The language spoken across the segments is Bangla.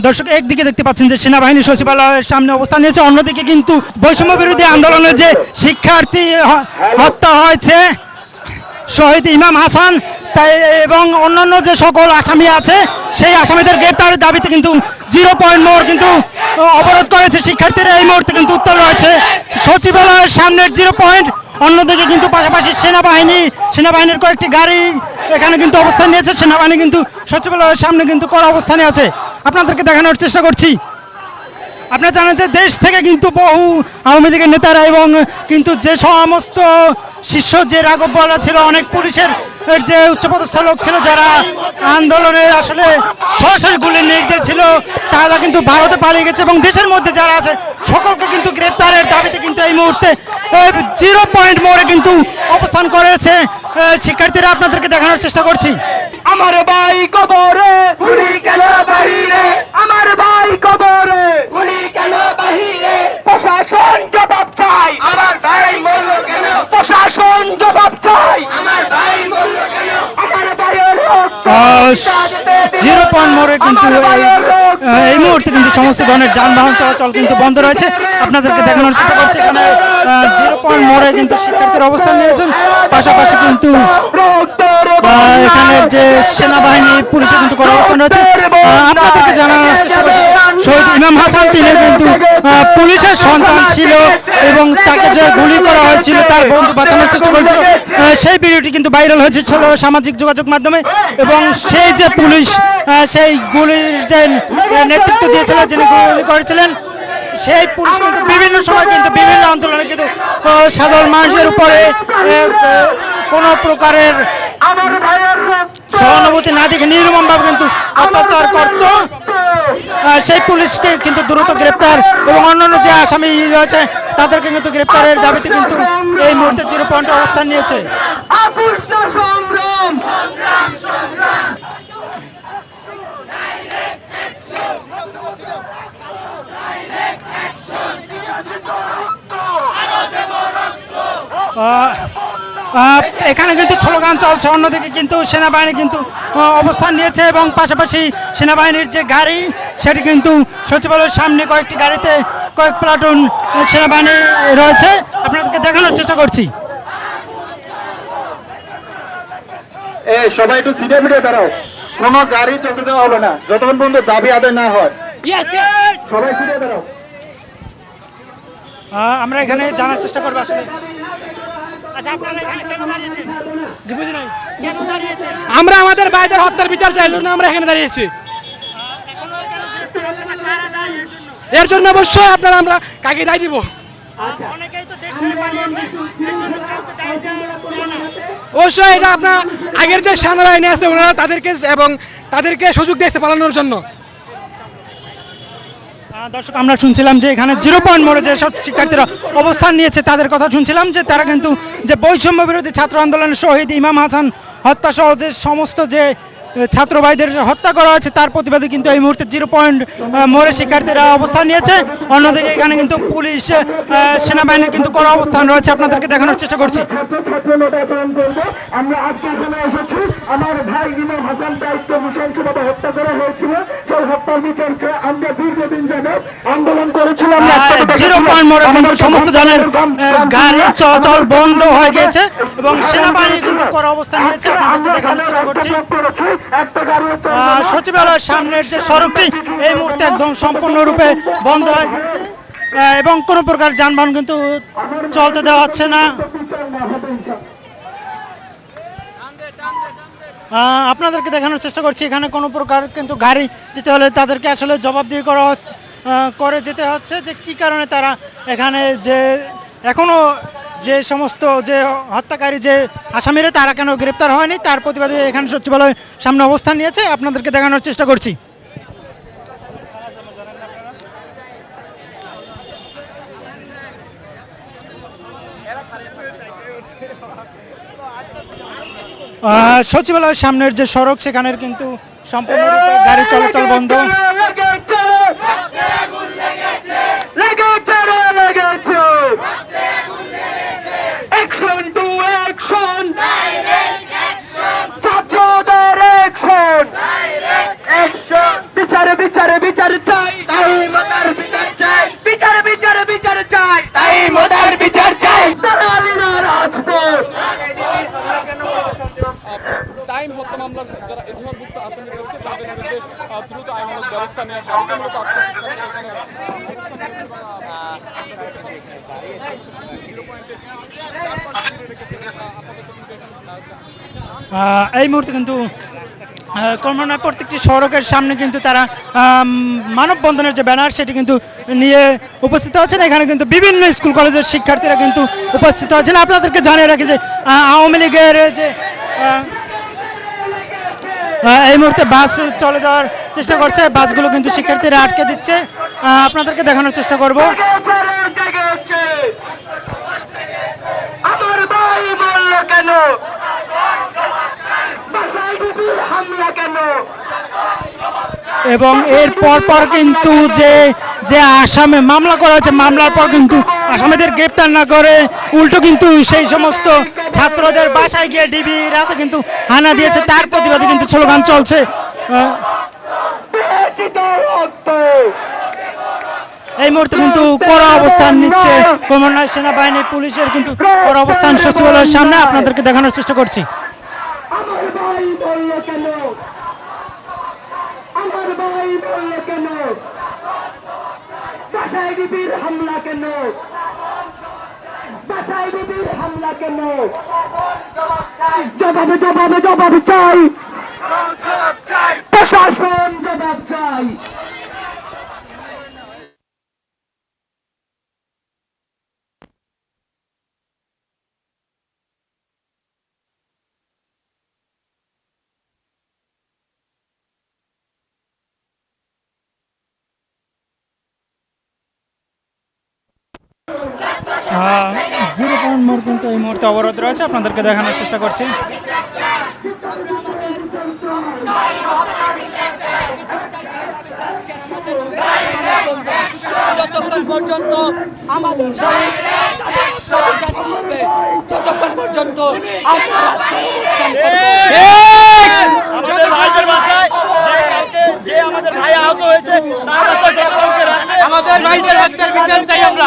দর্শক, একদিকে দেখতে পাচ্ছেন যে সেনাবাহিনী সচিবালয়ের সামনে অবস্থান নিয়েছে, অন্যদিকে কিন্তু বৈষম্য বিরোধী আন্দোলনের যে শিক্ষার্থী হত্যা হয়েছে, শহীদ ইমাম হাসান, তাই এবং অন্যান্য যে সকল আসামি আছে, সেই আসামিদের গ্রেপ্তারের দাবিতে কিন্তু জিরো পয়েন্ট মোড় কিন্তু অবরোধ করেছে শিক্ষার্থীরা। এই মুহূর্তে কিন্তু উত্তর রয়েছে সচিবালয়ের সামনের জিরো পয়েন্ট, অন্যদিকে কিন্তু পাশাপাশি সেনাবাহিনী, সেনাবাহিনীর কয়েকটি গাড়ি এখানে কিন্তু অবস্থান নিয়েছে, সেনাবাহিনী কিন্তু সচিবালয়ের সামনে কিন্তু কড়া অবস্থানে আছে। আপনাদেরকে দেখানোর চেষ্টা করছি। আপনারা জানেন যে দেশ থেকে কিন্তু বহু আওয়ামী লীগের নেতারা এবং কিন্তু যে সমস্ত শিষ্য, যে রাগব্যরা ছিল, অনেক পুলিশের যে উচ্চপদস্থ লোক ছিল যারা আন্দোলনে আসলে সরাসরি গুলির নির্দেশ ছিল, তারা কিন্তু ভারতে পালিয়ে গেছে এবং দেশের মধ্যে যারা আছে, সকলকে কিন্তু গ্রেপ্তারের দাবিতে কিন্তু এই মুহূর্তে জিরো পয়েন্ট মোড়ে কিন্তু অবস্থান করেছে শিক্ষার্থীরা। আপনাদেরকে দেখানোর চেষ্টা করছি। আমার ভাই কবরে। গুলি কেন বাহিরে? আমার ভাই কবরে। গুলি কেন বাহিরে? প্রশাসন জবাব চাই। আমার ভাই মরল কেন? প্রশাসন জবাব চাই। আমার ভাই মরল কেন? আমার ভাইয়ের রক্ত। জিরো পয়েন্ট মোড়ে কিন্তু এই- মুহূর্তে কিন্তু সমস্ত ধরনের যানবাহন চলাচল কিন্তু বন্ধ রয়েছে। আপনাদেরকে দেখানোর চেষ্টা করছি এখানে জিরো পয়েন্ট মোড়ে কিন্তু শিক্ষার্থীর অবস্থান নিয়েছেন। পাশাপাশি কিন্তু এখানে যে সেনাবাহিনী, পুলিশের কিন্তু করা অবস্থান রয়েছে। আপনাদেরকে জানানোর শহীদ ইমাম হাসান, তিনি কিন্তু পুলিশের সন্তান ছিল এবং তাকে যে গুলি করা হয়েছিল তার বন্ধু বাঁচানোর চেষ্টা করেছিল। সেই ভিডিওটি কিন্তু ভাইরাল হয়েছিল সামাজিক যোগাযোগ মাধ্যমে এবং সেই যে পুলিশ সেই গুলির যে নেতৃত্ব দিয়েছিল, যিনি গুলি করেছিলেন, সেই পুলিশ কিন্তু বিভিন্ন সময় কিন্তু বিভিন্ন আন্দোলনে কিন্তু সাধারণ মানুষের উপরে কোনো প্রকারের সহানুভূতি না দেখে নির্মমভাবে কিন্তু অত্যাচার করত। সেই পুলিশকে কিন্তু দ্রুত গ্রেপ্তার এবং অন্যান্য যে আসামি রয়েছে তাদেরকে কিন্তু গ্রেপ্তারের দাবিতে কিন্তু এই মুহূর্তে জিরো পয়েন্ট অবস্থান নিয়েছে। আহ, এখানে কিন্তু স্লোগান চলছে অন্যদিকে কিন্তু সেনাবাহিনী কিন্তু অবস্থান নিয়েছে এবং পাশাপাশি সেনাবাহিনীর যে গাড়ি সেটি কিন্তু সচিবালয়ের সামনে কয়েকটি গাড়িতে কয়েক প্লাটুন সেনাবাহিনী রয়েছে। আপনাদেরকে দেখানোর চেষ্টা করছি। এ সবাই একটু সিটে মিটে দাঁড়াও। কোনো গাড়ি চলতে দেওয়া হবে না। যতক্ষণ পর্যন্ত দাবি আদায় না হয়। সবাই সিটে দাঁড়াও। আমরা এখানে জানার চেষ্টা করব আসলে। আমরা আমাদের ভাইদের হত্যার বিচার চাই জন্য আমরা এখানে দাঁড়িয়েছি। এর জন্য? অবশ্যই আপনারা আমরা কাকে দায় দিব? না। অবশ্যই এটা আপনার আগের যে সেনাবাহিনী আছে ওনারা তাদেরকে এবং তাদেরকে সুযোগ দিয়েছে পালানোর জন্য। দর্শক, আমরা শুনছিলাম যে এখানে জিরো পয়েন্ট মোড়ে যে সব শিক্ষার্থীরা অবস্থান নিয়েছে, তাদের কথা শুনছিলাম যে তারা কিন্তু যে বৈষম্য বিরোধী ছাত্র আন্দোলনের শহীদ ইমাম হাসান হত্যা সহ যে সমস্ত যে ছাত্র ভাইদের হত্যা করা হয়েছে, তার প্রতিবাদে কিন্তু এই মুহূর্তে জিরো পয়েন্ট মোড়ে শিক্ষার্থীরা অবস্থান নিয়েছে। অন্যদিকে এখানে কিন্তু পুলিশ সেনাবাহিনীর কিন্তু করা অবস্থান রয়েছে। আপনাদেরকে দেখানোর চেষ্টা করছি। আমরা আজকে এখানে এসেছি। আমার ভাই ইমাম হাসান দায়িত্ব নৃশংসভাবে হত্যা করা হয়েছিল। সেই হত্যার বিচার চেয়ে আমরা দীর্ঘদিন যাবত আন্দোলন করেছিলাম। জিরো পয়েন্ট মোড়ে কিন্তু সমস্ত ধরনের গাড়ি চলাচল বন্ধ হয়ে গেছে এবং সেনাবাহিনী কিন্তু করা অবস্থান নিয়েছে। সচিবালয়ের সামনের যে সড়কটি এই মুহূর্তে একদম সম্পূর্ণরূপে বন্ধ হয়ে। এবং কোনো প্রকার যানবাহন কিন্তু চলতে দেওয়া হচ্ছে না। আপনাদেরকে দেখানোর চেষ্টা করছি। এখানে কোনো প্রকার কিন্তু গাড়ি যেতে হলে তাদেরকে আসলে জবাবদিহি করা করে যেতে হচ্ছে যে কি কারণে তারা এখানে যে এখনও যে সমস্ত যে হত্যাকারী যে আসামিরা, তারা কেন গ্রেপ্তার হয়নি, তার প্রতিবাদে এখানে সচিবালয়ের সামনে অবস্থান নিয়েছে। আপনাদেরকে দেখানোর চেষ্টা করছি। সচিবালয়ের সামনের যে সড়ক সেখানের কিন্তু সম্পূর্ণরূপে গাড়ি চলাচল বন্ধ। এই মুহূর্তে কিন্তু আহ, কর্মনায় প্রত্যেকটি সড়কের সামনে কিন্তু তারা মানববন্ধনের যে ব্যানার সেটি কিন্তু নিয়ে উপস্থিত আছেন। এখানে কিন্তু বিভিন্ন স্কুল কলেজের শিক্ষার্থীরা কিন্তু উপস্থিত আছেন। আপনাদেরকে জানিয়ে রাখি যে আওয়ামী লীগের যে এই মুহূর্তে বাস চলে যাওয়ার চেষ্টা করছে। বাসগুলো কিন্তু শিক্ষার্থীরা আটকে দিচ্ছে। আপনাদেরকে দেখানোর চেষ্টা করব। আমার ভাই বলল কেন? হামলা কেন? এবং এর পর পর কিন্তু যে যে আসামে মামলা করা হয়েছে মামলার পর কিন্তু আসামিদের গ্রেপ্তার না করে উল্টো কিন্তু সেই সমস্ত ছাত্রদের বাসায় গিয়ে ডিবি রাতে কিন্তু হানা দিয়েছে। তার প্রতিবাদে কিন্তু স্লোগান চলছে। এই মুহূর্তে কিন্তু কড়া অবস্থান নিচ্ছে কমলনাথ সেনাবাহিনী পুলিশের কিন্তু কড়া অবস্থান সচিবালয়ের সামনে। আপনাদেরকে দেখানোর চেষ্টা করছি। আমার ভাই বলল কেন? আমার ভাই বলল কেন বাসায় বিবির হামলা কেন? বাসায় বিবির হামলা কেন? জবাবে জবাবে জবাব চাই। প্রশাসন জবাব চাই। জিরো পয়েন্ট মোড় কিন্তু এই মুহূর্তে অবরোধ রয়েছে। আপনাদেরকে দেখানোর চেষ্টা করছি। যতক্ষণ পর্যন্ত আমাদের হবে ততক্ষণ পর্যন্ত ভাইদের বাসায় যে আমাদের ভাই আহত হয়েছে তার বাসায় ডক্টরকে রাখতে আমাদের ভাইদের হত্যার বিচার চাই আমরা।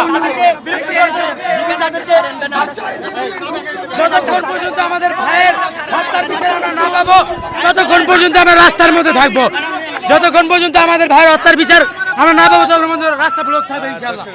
যতক্ষণ পর্যন্ত আমাদের ভাইয়ের হত্যার বিচার আমরা না পাবো ততক্ষণ পর্যন্ত আমরা রাস্তার মধ্যে থাকব, যতক্ষণ পর্যন্ত আমাদের ভাইয়ের হত্যার বিচার আমরা না পাবো, ততক্ষণ পর্যন্ত রাস্তা ব্লক থাকবে ইনশাআল্লাহ।